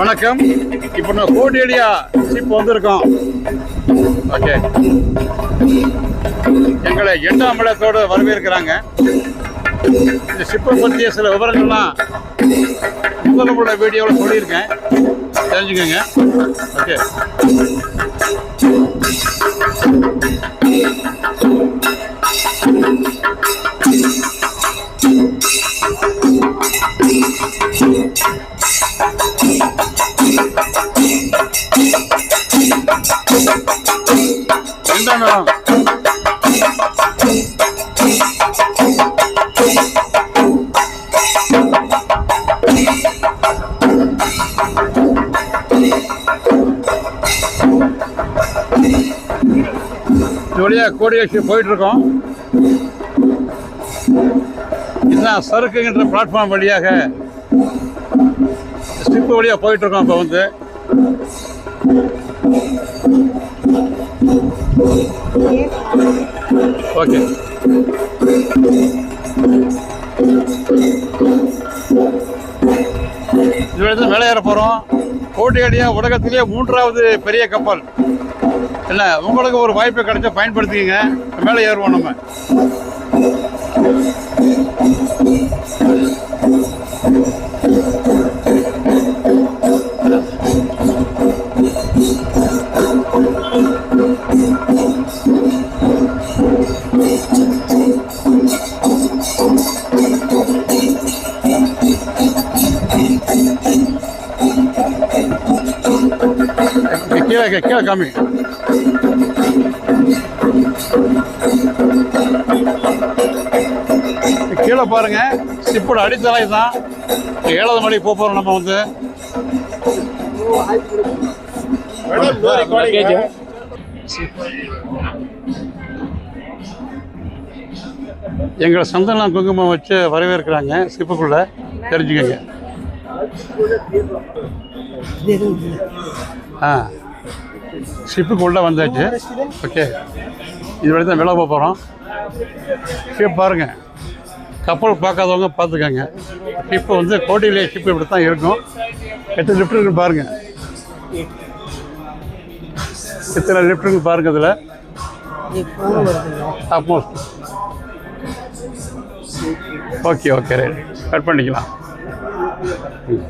வணக்கம். இப்போ நான் கோடியடியா ஷிப் வந்திருக்கோம். ஓகே எங்களை எட்டாம் இடத்தோடு வரவேற்கிறாங்க. இந்த ஷிப்பை பற்றிய சில விவரங்கள்லாம் முதல்ல உள்ள வீடியோவில் சொல்லியிருக்கேன். தெரிஞ்சுக்கோங்க. ஓகே என்ன கோடியாட்சி போயிட்டு இருக்கோம் இதுதான் சரக்குங்கிற பிளாட்ஃபார்ம் வழியாக ஸ்டிப்பு வழியாக போயிட்டு இருக்கோம் இப்போ வந்து. ஓகே. இது மேலே ஏற போகிறோம். கோட்டையடியா உலகத்திலேயே மூன்றாவது பெரிய கப்பல். இல்லை உங்களுக்கு ஒரு வாய்ப்பு கிடைச்சா பயன்படுத்திக்கங்க. மேலே ஏறுவோம் நம்ம. கீழே கீழே காமி. கீழே பாருங்க சிப்போட அடித்தலை தான். ஏழாவது மணிக்கு போக போகிறோம் நம்ம வந்து. எங்களை சந்தனம் குங்குமம் வச்சு வரவேற்கிறாங்க. சிப்புக்குள்ள தெரிஞ்சுக்கங்க. ஆ. ஷிப்புக்கு உள்ளே வந்தாச்சு. ஓகே. இது வழி தான் விலை போகிறோம் ஷிப் பாருங்க. கப்பல் பார்க்காதவங்க பார்த்துக்கோங்க. ஷிப்பு வந்து கோட்டையிலே ஷிப் இப்படி தான் இருக்கும். எட்டு லிஃப்ட் இருக்கு பாருங்கள் எத்தனை லிஃப்ட்டுன்னு பாருங்க இதில். அப்போஸ் ஓகே ஓகே ரைட் கட் பண்ணிக்கலாம். ம்